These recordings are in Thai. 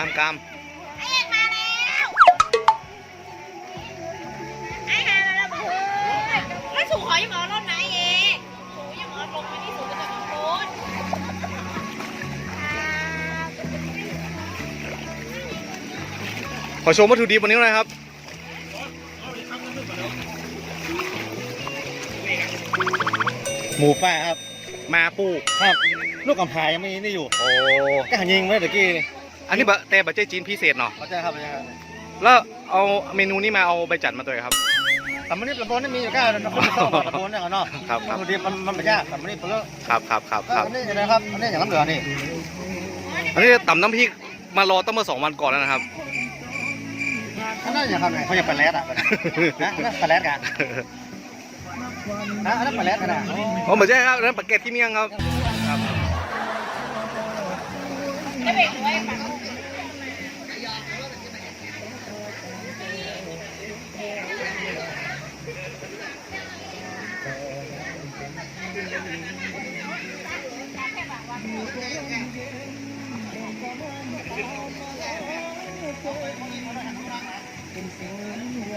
ามกามไอเอกมาแล้วไอหาแล้วเพื่อนแล้สูขอยังหมอรถไหนเอกสูยังหมอลงไปที่สูจะมาโพสขอชมวัตถุดิบวันนี้หน่อยครับหมูป้าครับ มาปูครับ ลูกกำาพายยังไม่นี่อยู่ โอ้แค่หันยิงไม่ตะกี้ อันนี้บะแต่บะเจ๊จีนพิเศษเนาะเขาจะครับเขาจะครับแล้วเอาเมนูนี้มาเอาใบจัดมาตัวครับ แต่มันนี่ปลาโบนนี่มีอยู่แค่คนที่ชอบปลาโบนเนี่ยเนาะครับครับวัตถุดิบมันมันไม่ยากแต่มันนี่เปลือกครับครับครับครับอันนี้อย่างไรครับอันนี้อย่างน้ำเหลืองนี่อันนี้ตำน้ำพริกมารอตั้งเมื่อสองวันก่อนแล้วนะครับอันนั้นอย่างครับเนี่ยเขาจะปลาแรดอะนะอันนั้นปลาแรดกันนะอันนั้นปลาแรดกันนะผมเหมือนใช่ครับอันนั้นปลาเก็ตที่เมี่ยงครับจะเบ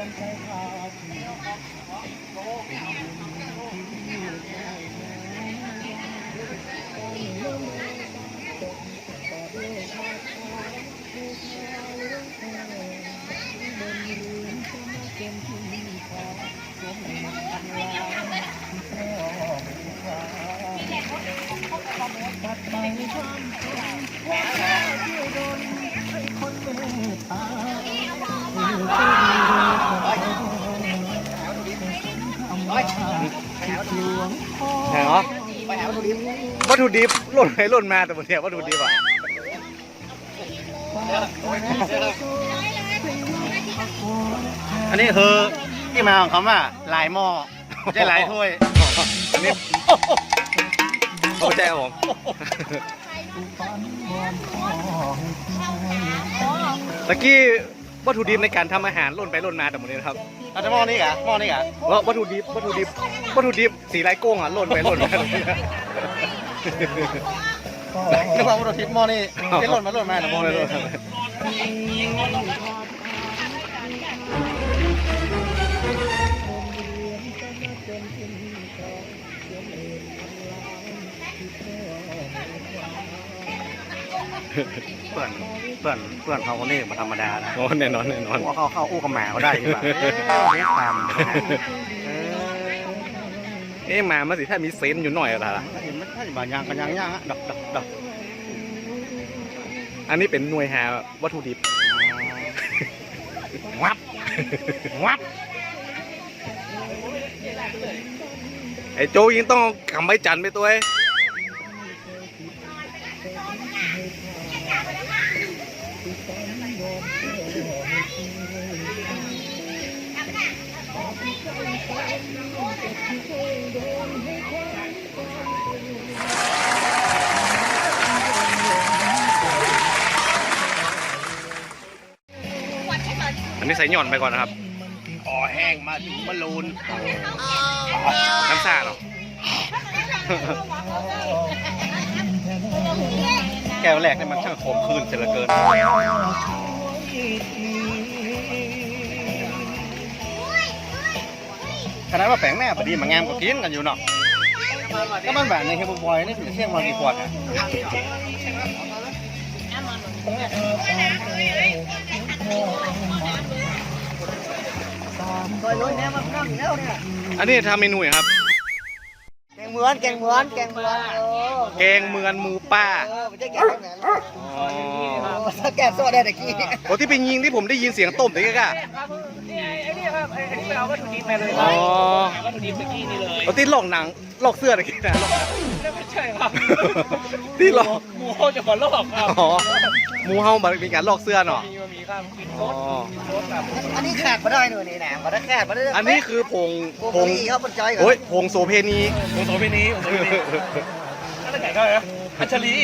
รกไว้ฝั่งไถุดิบหล่นไปหล่นมาแต่บนเนี้ยวัตถุดิบอะอันนี้คือที่มาของคำว่าลายหม้อไม่ใช่หลายถ้วยอันนี้เข้าใจครับผมตะกี้วัตถุดิบในการทำอาหารล่นไปล่นมาแต่หมดนี้ครับอาจจะหม้อนี้กะหม้อนี้กะวัตถุดิบวัตถุดิบวัตถุดิบสีไรโก้งอะล่นไปล่นมา นึกว่าวัตถุดิบหม้อนี้ที่หล่นมาหล่นมาแต่หม้อนี้เพื่อนเพื่อนเพื่อนเขาคนนี้มาธรรมดานะโอ้แน่นอนแน่นอนว่าเขาเข้าอู้กับหมาเขาได้ใช่ปะเอ๊ะตาม เอ๊ะมามาสิถ้ามีเซนอยู่หน่อยอะไรล่ะมันถ้าเห็นบางอย่างกันย่างย่างฮะดักดักดักอันนี้เป็นหน่วยหาวัตถุดิบวับวับไอ้โจยิงต้องกำใบจันไปตัวเอง อันนี้ใส่หย่อนไปก่อนนะครับคอแห้งมาถึงบอลลูนน้ำซ่าเนาะแก้วแรกเนี่ยมันช่างขมคืนเสียเหลือเกินขนาดว่าแปลงแม่พอดีมางามก็กินกันอยู่เนาะก็มันแบบในเฮบุบอยนี่ถึงเที่ยงวันกี่ขวดอะ อันนี้ทำเมนูอย่างครับ แกงเหมือนแกงเหมือนแกงเหมือนเออแกงเมือนหมูป้าเออไม่ใช่แกงเหมือนอ๋อถ้าแกงโซ่ได้ตะกี้โอ้ที่เป็นยิงที่ผมได้ยินเสียงต้มตะกี้ก็ไอ้นี่ครับไอ้นี่ไปเอาวัตถุดิบมาเลยอ๋อวัตถุดิบเมื่อกี้นี่เลยโอ้ที่ลอกหนังลอกเสื้อตะกี้นะ ลอกหนังไม่ใช่ครับที่ลอกหมูโคจะขอลอกครับอ๋อหมูเฮามันมีการลอกเสื้อเนาะมีมีครับกินอ๋โคอตรโคตรแบบอันนี้ขาดมาได้หน่อยนี่นะมาได้แค่มาได้อันนี้คือผงผผงงนี่เขาเป็นใจกันโอ้ยผงโสเพณีโอ้โหไปนี้โอ้โหไปนี้อะไรไหนก็นะอัญชลี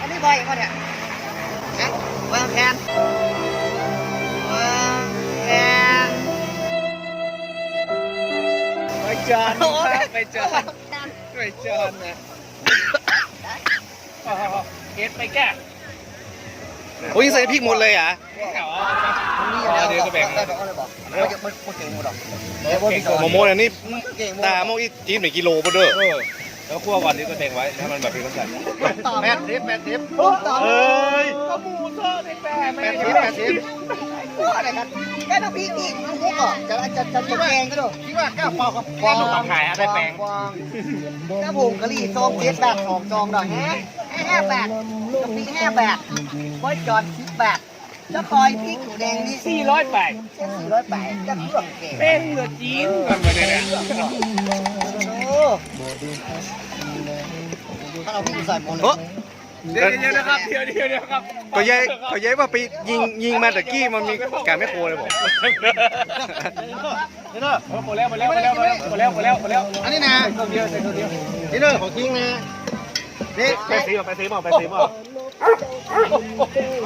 อันนี้ใบเขาเนี่ยนะวางแผนวางแผน จานครับไปจานไปจานนะเอสไปแก้โอ้ยใส่พริกหมดเลยเหรอะแก้วนี่อยู่แล้วเดี๋ยวก็แบ่งได้ดอกอะไรบอกเดี๋ยวมันมันเก่งหมดดอกเดี๋ยวพวกพี่โมโมอันนี้เก่งหมดตาโมอีจีนเป็นกิโลบ่เด้อเออแล้วคั่วก่อนนี้ก็แดงไว้ให้มันแบบเป็นกระสันแปดสิบแปดสิบต่อเอ้ยก็หมูทอดในแปะแปดสิบแปด สิบอะไรกันแค่ต้องพี่อีกมันเล็กก่อนจะจะจะจะแกงก็ดูคิดว่าก้าวเปล่ากับฟองขายอะไรแปลงถ้าผมกะหรี่ซองเจ็ดบาทสองซองดอกแฮะห้าบาทกะปิห้าบาทไว้จอดสิบบาทจะคอยพริกหมูแดงนี่สี่ร้อยแปดสี่ร้อยแปดจะเครื่องเก่งเป็นเหลือจีนกันมาเนี่ยโอ้ถ้าเราพี่ใส่หมดเลย เดี๋ยวเดี๋ยวนะครับเดี๋ยวเดี๋ยวเดี๋ยวครับก็ย้ายก็ย้ายว่าไปยิงยิงมาตะกี้มันมีการไม่โคเลยบอกนี่เด้อหมดแล้วหมดแล้วหมดแล้วหมดแล้วหมดแล้วหมดแล้วหมดแล้วอันนี้นะตัวเดียวใส่ตัวเดียวนี่เด้อของจริงนะ นี่ไปซื้อไปซื้อมาไปซื้อมา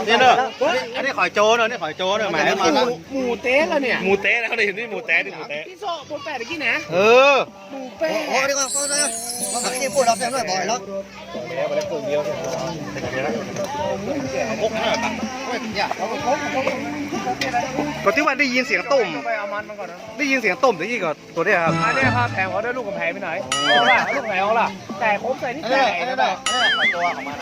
นี่เด้ออันนี้ขอยโจเด้อนี่ขอยโจเด้อหมายมาแล้วหมูเต๊ะแล้วเนี่ยหมูเต๊ะแล้วได้เห็นนี่หมูเต๊ะดิหมูเต๊ะที่โซ่หมูแปดตะกี้นะเออหมูแปดโอ้ดีกว่าโอ้ดีกว่ามันไม่ได้พูดเราแซมด้วยบ่อยแล้วแล้วหมดแล้วตัวเดียวหกห้าบาทอย่าเขาก็ ก็ที่ว่าได้ยินเสียงต้มไปเอามันมาก่อนนะได้ยินเสียงต้มตะกี้ก็ตัวเนี้ยครับอันนี้ครับแพงเขาได้ลูกกำแพงไปไหนเอาล่ะลูกไหนเอาล่ะแต่โค้งใส่นี่อันแต่นี้อันนี้นะอันนี้ขอยตัวของมัน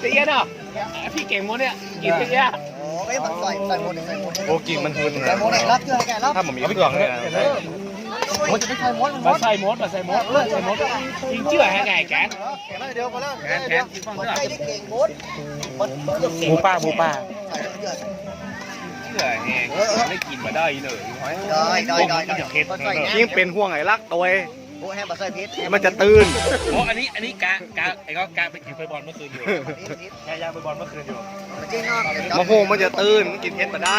เตี้ยเนาะพี่เก่งโมเนี่ยกินเตี้ยโอ้ไม่มันใส่ใส่หมดใส่หมดโอ้กินมันหืนใส่นะหมดเลยรับเกลือแกรับถ้าผมมีเครื่องเนี่ย โอ้จะไม่ใส่หมดมาใส่มดมาใส่มดใส่มดยิงเชื่อให้ไงแกนแข่งเดียวไปแล้วแกนแกนกินฟังมันเสื้อใส่ได้เก่งหมดมันเกือบหเก่งมูป่าหมูป่าใส่เกลือเชื่อแห้งไม่กินมาได้เลยได้ได้ได้ได้ก็ใส่ยิ่งเป็นห่วงไอ้รักตัวเองโอ้แฮมบัสใส่พิษมันจะตื่นโอ้อันนี้อันนี้กะกะไอ้ก็กะไปกินไปบอลเมื่อคืนอยู่แกยาไปบอลเมื่อคืนอยู่จริงเนาะมะโฮมันจะตื่นมันกินเห็ดมาได้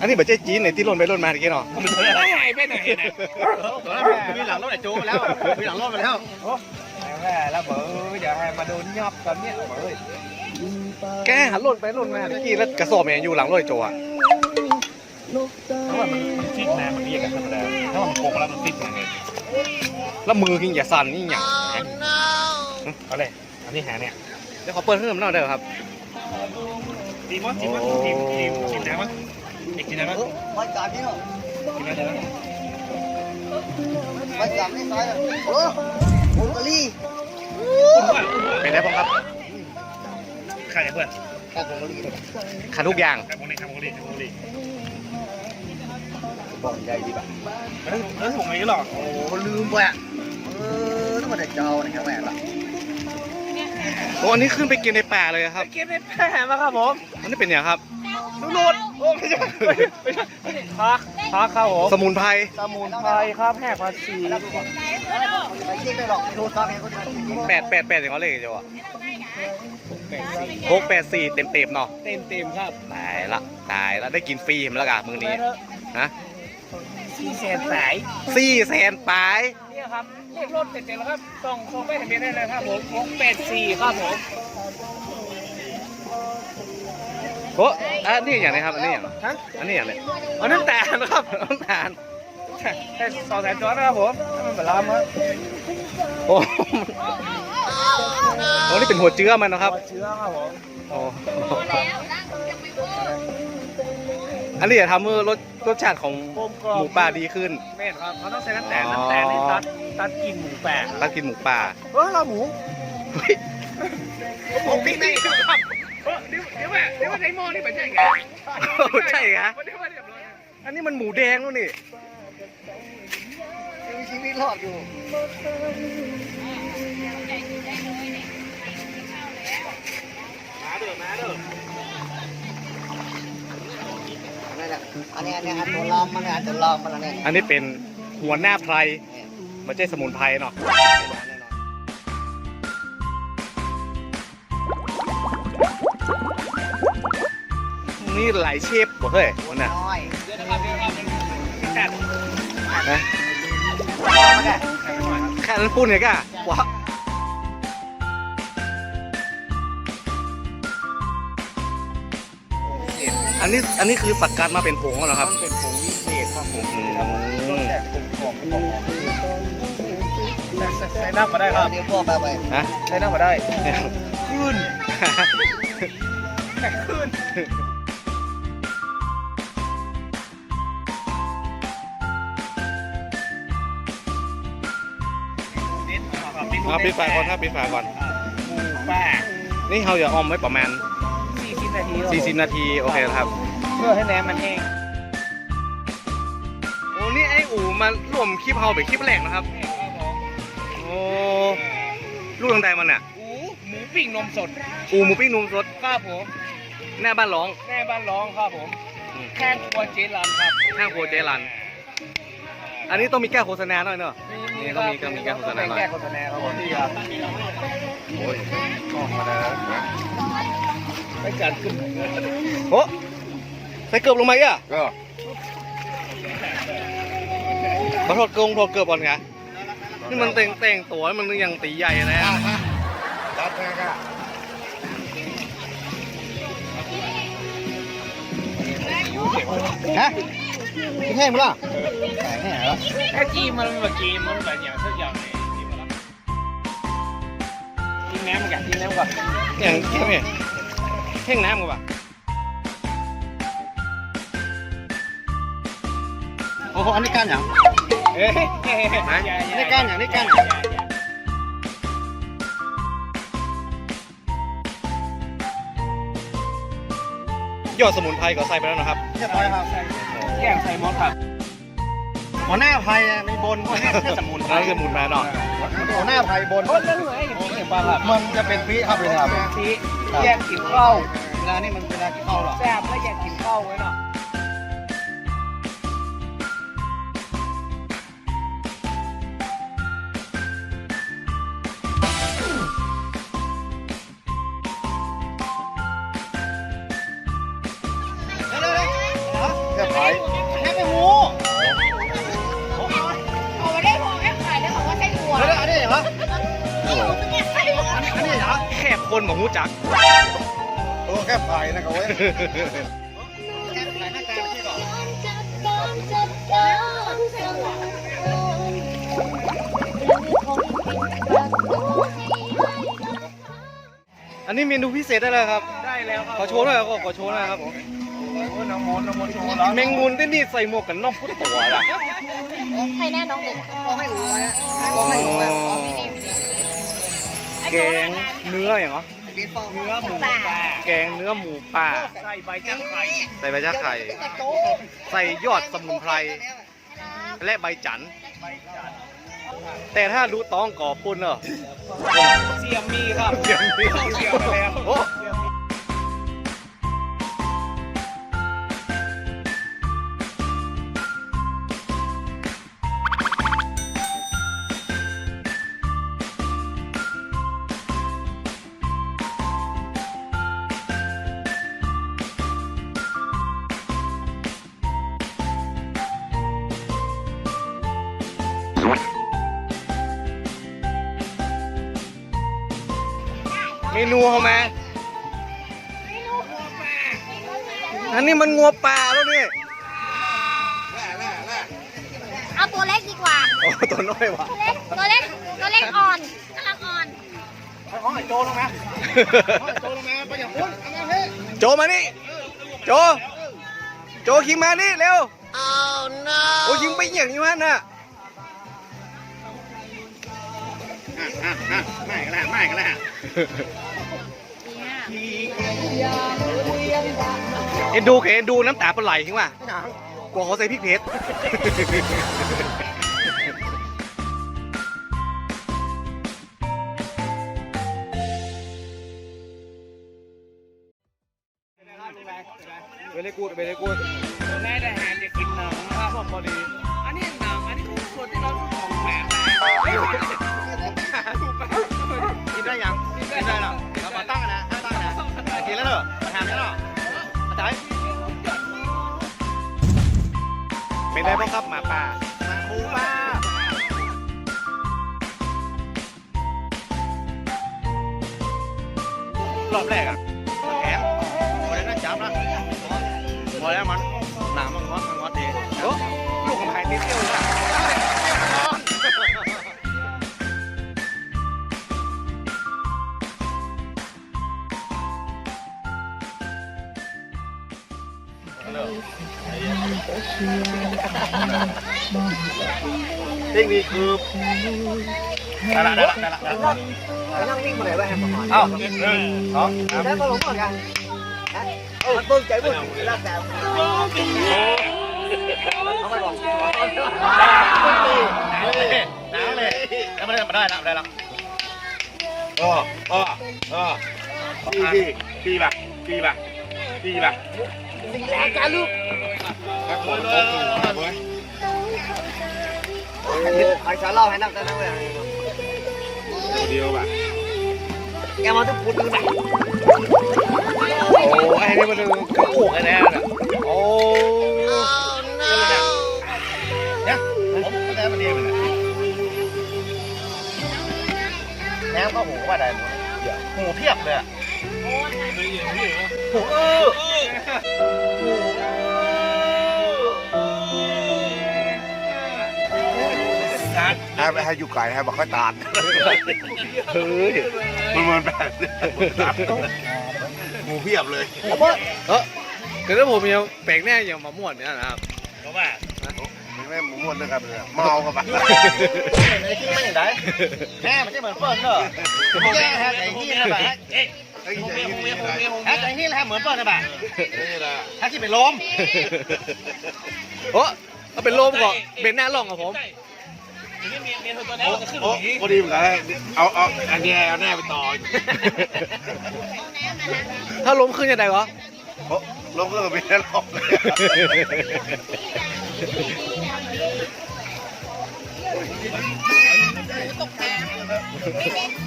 อันนี้แบบเจจีนไหนที่ล่นไปล่นมาตะกี้เนาะไม่หายไปไหนมีหลังรถไอ้โจไปแล้วมีหลังรถไปแล้วแล้วเบอเดี๋ยวให้มาโดนยอบตอนเนี้ยเบอร์แกหันล่นไปล่นมาตะกี้แล้วกระสอบเนี่ยอยู่หลังรถไอ้โจอะถ้าว่ามันฟิตนะมันเรียกกันธรรมดาถ้ามันโกงแล้วมันฟิตยังไงแล้วมือกินอย่าสั่นนี่อย่างเอาเลยอันนี้หาเนี่ยเดี๋ยวขอเปิดเพิ่มหน่อยเด้อครับจีมอจีมอจีมจีมกินน้ำมั้ย กินน้ำมั้ยมันจับนี่เนาะกินน้ำมั้ยมันจับนี่ใส่โอ้โหกะลี่เป็นได้พ้องครับใครเพื่อนแค่ผงกะลี่ขาทุกอย่างใครโมลีใครโมลีใครโมลีบอกใหญ่ดีป่ะเออเออผมไม่หรอกโอ้ลืมไปอะเออต้องมาแต่เจ้านะครับแม่ละโอ้อันนี้ขึ้นไปกินในป่าเลยครับเก็บในแผ่มาครับผมอันนี้เป็นอย่างครับนุ่น โอ้ไม่ใช่ไม่ใช่ไม่ใช่พักพักครับผมสมุนไพรสมุนไพรครับแหกภาษีไปเช็คได้หรอกดูตามเองก็ได้แปดแปดแปดอย่างเขาเลยเจ้าอะหกแปดสี่เต็มเต็มๆเนาะเต็มเต็มครับตายละตายละได้กินฟรีมแล้วกะมือนี้ฮะสี่แสนสายสี่แสนปลายเนี่ยครับเลขรถเต็มๆแล้วครับส่งส่งไปทะเบียนได้เลยครับผมหกแปดสี่ครับผม อ้อันนี้อย่างไรครับ อันนี้อย่างฮะอันนี้อย่างไรอันนั้นแต่นะครับน้ำตาลแค่สองแสนจอนะครับผมถ้ามันเป็นลามครับโอ้โอ้นี่เป็นหัวเจือมันนะครับเชื้อครับผมโอ้แล้วนั่งยังไม่เวิร์กอันนี้จะทำให้รสรสชาติของกลมกล่อหมมูป่าดีขึ้นแม่นครับเขาต้องใช้น้ำแตงน้ำแตงนี่ตัดตัดกลินหมูแปะถ้ากินหมูป่าเออเราหมูเฮ้ยผมปิ้งได้ครับเออเดี๋ย วเดี๋ยวแม่เดี๋ยวว่าในหม้อนี่เป็นยังไงใช่ฮะเดี๋ยวว่าเรียบร้อยอันนี้มันหมูแดงแล้วนี่มีชีวิตรอดอยู่นั่นแหละอันนี้อันนี้อันตัวลอมมันอันตัวลอมมันอะไรเนี่ยอันนี้เป็นหัวหน้าไพรไม่ใช่สมุนไพรเนาะ นี่หลายเชฟบ่เฮ้ยวันน่ะน้อยนะแค่นั้นพูดเนี่ยก็ว้าอันนี้อันนี้คือปักการมาเป็นผงแล้วเหรอครับมันเป็นผงวิเศษครับผมอืรสมแซ่บผมของของใส่น้ำมาได้ครับเดี๋ยวพวกไปไปนะใส่น้ำมาได้ขึ้น เอาปิดไฟก่อนครับปิดไฟก่อนป้านี่เราอย่าออมไว้ประมาณ 40นาที40 นาทีโอเคครับ เพื่อให้แหนมมันแห้งโอ้นี่ไอ้อูมารวมคลิปเฮาเป็นคลิปแรกนะครับ โอ้ลูกตั้งแต่มันอะ อูหมูปิ้งนมสดอูหมูปิ้งนุ่มสดครับผมหน้าบ้านร้อง แม่บ้านร้องครับผมแข้งครัวเจรันครับ ข้างโครัวเจรัน อันนี้ต้องมีแก้โฆษณาหน่อยเนอะนี่ก็มีก็มีแก้โฆษณาหน่อยแก้โฆษณาครับผมพี่ครับโอ้ยออกมาแล้วไปจัดขึ้นโอ้ใส่เกือบลงมาอีกอะก็ขอโทษเกงโทษเกือบก่อนไงนี่มันแต่งแต่งตัวมันยังตีใหญ่เลยอะจัดเลยครับฮะ กินแห้งมั้ยล่ะแห้งเหรอแค่จีมันแบบจีมันแบบอย่างสักอย่างเลยกินนมมันกันกินแหนมก่อนอย่างเข่งเนี่ยเข่งน้ำกันปะโอ้โหอันนี้ก้านอย่างเอ๊ะอันนี้ก้านอย่างนี้ก้านอย่างยอดสมุนไพรก็ใส่ไปแล้วนะครับเรียบร้อยครับ แกงใส่หมดครับหัวหน้าไผ่มีบนหัวหน้าสมุนไพรแล้วสมุนไพรเนาะหัวหน้าไผ่บนคนนั้นเลยผมเห็นป่ะครับมันจะเป็นพีครับเลยครับทีแยกกินข้าวเวลานี่มันเวลากินข้าวหรอแซ่บแล้วแยกกินข้าวไว้เนาะ ค่คนบอกหูจักโอ้แค่ไผ่นะครับเว้ยอันนี้เมนูพิเศษได้เลยครับ ได้แล้วครับขอโชว์หน่อยครับขอโชว์หน่อยครับโอ้น้ำมนต์น้ำมนต์โชว์แล้วแมงมุนที่นี่ใส่หมวกกันน็อกพุทตัวละใครแน่น้องเด็กก็ให้หูนะก็ให้หูแบบ แกงเนื้ออย่างเหรอกินฟองเนื้อหมูป่าแกงเนื้อหมูป่า ใส่ใบจังไข่ใส่ใบชะไข่ใส่ยอดสมุนไพร และใบจันทร์แต่ถ้ารู้ต้องก่อปุ่นเนอะเสียมมีครับเสียงมีเสียมไปแล้ว เมนูเขาไหมอันนี้มันงัวป่าแล้วนี่เอาตัวเล็กดีกว่า โอ้ตัวน้อยว่ะตัวเล็กตัวเล็กตัวเล็กอ่อนกำลังอ่อนห้องไอ้โจลงมาห้องไอ้โจลงมาไปอย่างพุ่นเอามาเฮ้ยโจมานี่ โจ โจคิงมานี่เร็ว oh no โอ้ยิงไปอย่างนี้วะน่ะ ไม่กันละไม่กันละเอ็นดูเอ็นดูน้ำตาปลาไหลจริงป่ะกลัวเขาใส่พริกเผ็ดเวลกูดเวลกูดแม่ได้หารจะกินหนังครับผมพอดี เป็นได้บ้างครับหมาป่ามาคูป้ารอบแรกอะแข็งหมดแล้วนะจับนะหมดแล้วมันหนามันงอดมันงอดดีโอ้ลูกของหายติดเที่ยวเลยอะเทคนิคคือได้ละ ได้ละได้ละได้ละไปนั่งนิ่งมาไหนวะแฮมก่อนเอ้าหนึ่งสองสามแล้วก็หลงก่อนกันเออเบิ้งใจบุ ญรักแต่เอาไปบอกหนาวเลยหนาวเลยแล้วมันได้มาได้ละได้ละอ๋ออ๋ออ๋อพี่พี่พี่ป่ะพี่ป่ะพี่ป่ะสีแรงกันลูกครับผมครับผมใครจะเล่าให้นักกันนะเว้ยเดียวป่ะแกมาทุกคนดูหนังโอ้ไอ้นี่มันคือโขกไอ้แน่น่ะโอ้เนี่ยผมก็ได้มาเดียวเลยแหนมก็หูว่าได้หมดหูเพียบเลยหูเออ ให้ไปให้อยู่ไกลให้บอกค่อยตานเฮ้ยมันเหมือนแบบหมูเพียบเลยเออคือถ้าผมยังแปลกแน่อย่างมะม่วนเนี่ยนะครับเพราะว่ามันไม่หมูม้วนนะครับเลยเมากับปะไอ้ที่มันอย่างไรแม่มันจะเหมือนเปิ้ลเนอะแย่ฮะไอ้ที่นะบ่ะเอ๊ะไอ้ใหญ่ที่นี่อะไรฮะไอ้ที่นะเหมือนเปิ้ลนะบ่ะนี่แหละถ้าที่เป็นลมโอ้เอาเป็นโลมก่อนเบนหน้าล่องกับผม โอ้โอ้พอดีเหมือนกันเอาเอาอันนี้เอาแน่ไปต่อถ้าล้มขึ้นจะได้เหรอโอ้ลงเรื่องไม่ได้หรอก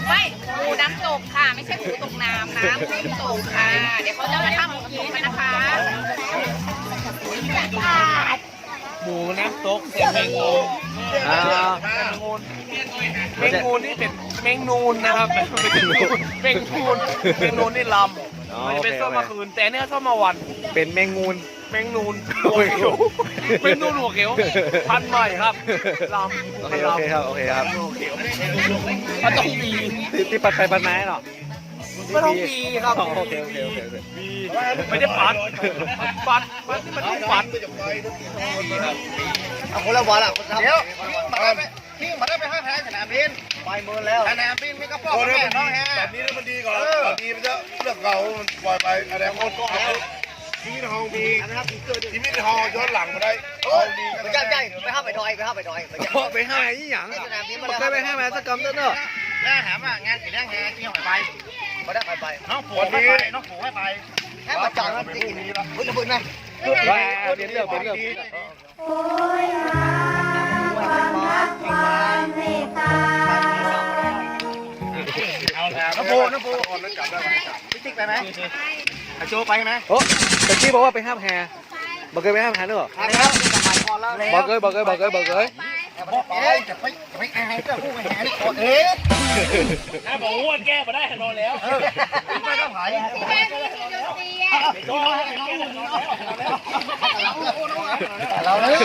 ไม่หมูน้ำตกค่ะ ไม่ใช่หมูตกน้ำน้ำน้ำตกค่ะ เดี๋ยวเขาจะมาทำหมูตกกันนะคะ หมูน้ำตกเสียแมงงูอ่าแมงงูนี่เป็นแมงนูนนะครับแมงนูนแมงนูนนี่ลำอ๋อมันโอจะเป็นเค ส้โอมเคมาคืน แต่เนี่ยส้มมาวัน เป็นแมงงูน แมงนูนโอ้ยแมงนูนหัวเขียวพันธุ์ใหม่ครับลำโอเคโอเคครับโอเคครับมันต้องมีที่ที่ปัดไปปัดมาเนาะมันต้องมีครับโอเคโอเคโอเคโอเคมีไม่ได้ปัดปัดปัดที่มันต้องปัดเอาคนละวันละคนทำเดี๋ยวมาได้ไปที่มาได้ไปห้าแพ้สนามบินไปเมินแล้วสนามบินไมีกระป๋องแม่น้องแฮะแบบนี้มันดีกว่าแบบนี้มันจะเลือกเราปล่อยไปอะไรคนก็เอาชีวิตทองดีนะครับอีกเกิดชีวิตทองย้อนหลังมาได้ไปใกล้ใกล้ไปห้าไปดอยไปห้าไปดอยไปห้าอีหยังไปห้าแม่สักกำเด้อเนอะแม่ถามว่างานกี่เรื่องแฮะที่หอยไป ไปได้ไปไปน้องปู่ไม่ไปน้องปู่ไม่ไปแค่มาจอดมันจริงเฮ้ยระเบิดไหมว่าเปลี่ยนเรื่องเปลี่ยนเรื่องโอ้ยหาความรักความเมตตาเอาแล้วน้องปู่น้องปู่คนนั้นจับได้ไหมพี่ติ๊กไปไหมอาโจไปไหมโอ้แต่ที่บอกว่าไปห้ามแฮบอกเคยไปห้ามแฮเนอะแล้วจะไปพอแล้วบอกเคยบอกเคยบอกเคยบอกเคย บอกเอ๊ะจะไปจะไปอายเจ้าผู้แหนี่ก่อนเอ๊ะถ้าบอกว่าแก้มาได้นอนแล้วไม่ก็ไผ่แค่นี้คือดนตรีอะเราเลย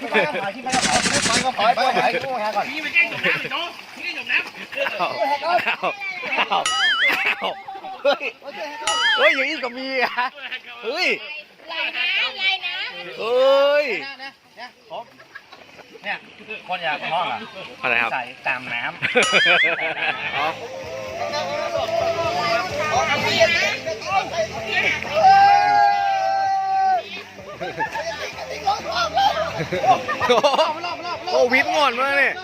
ไม่ก็ไผ่ที่ไม่ก็ไผ่ไม่ก็ไผ่ไม่ก็ไผ่ผู้แหก่อนนี่มันแก้จมน้ำเนาะนี่จมน้ำเอาวอ้าวอ้าเฮ้ยเฮ้ยอย่างนี้ก็มีอะเฮ้ยไหลนะไหลนะเฮ้ย เนี่ยคนอยากห้องอะอะไรครับ ใส่ตามน้อ๋อโอ้วิทย์งอนมากเนี่ย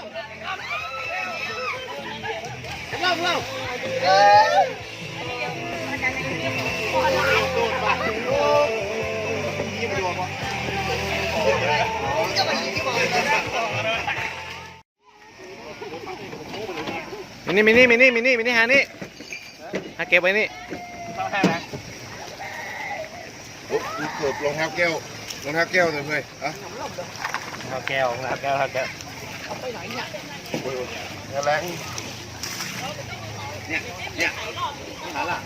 มิ นี่มินี่มินี่มินี่มินี่หานี่หาเก็บไว้นี่เกือบรองเท้าแก้วรองเท้าแก้วหน่อยเพื่อนอะข้าวแก้วข้าวแก้วข้าวแก้วอย่าแรงเนี่ยเนี่ยหาละ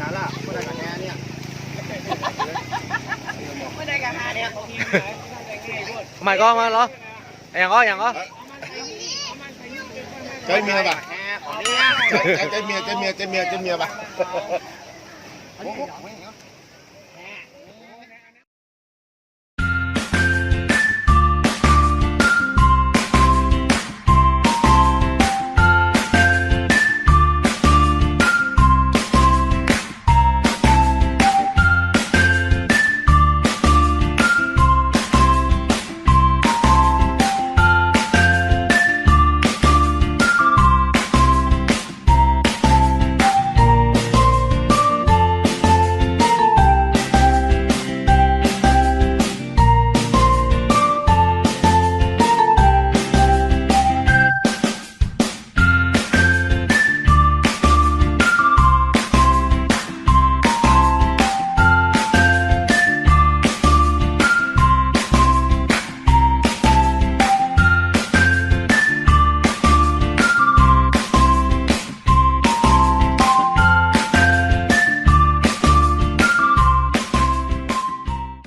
หาละไม่ได้กับแง่เนี่ย ไม่ได้กันมาเนี่ยหมาก็มาเหรออย่างก็อย่างก็ใจเมียป่ะใจใจเมียใจเมียใจเมียใจเมียป่ะ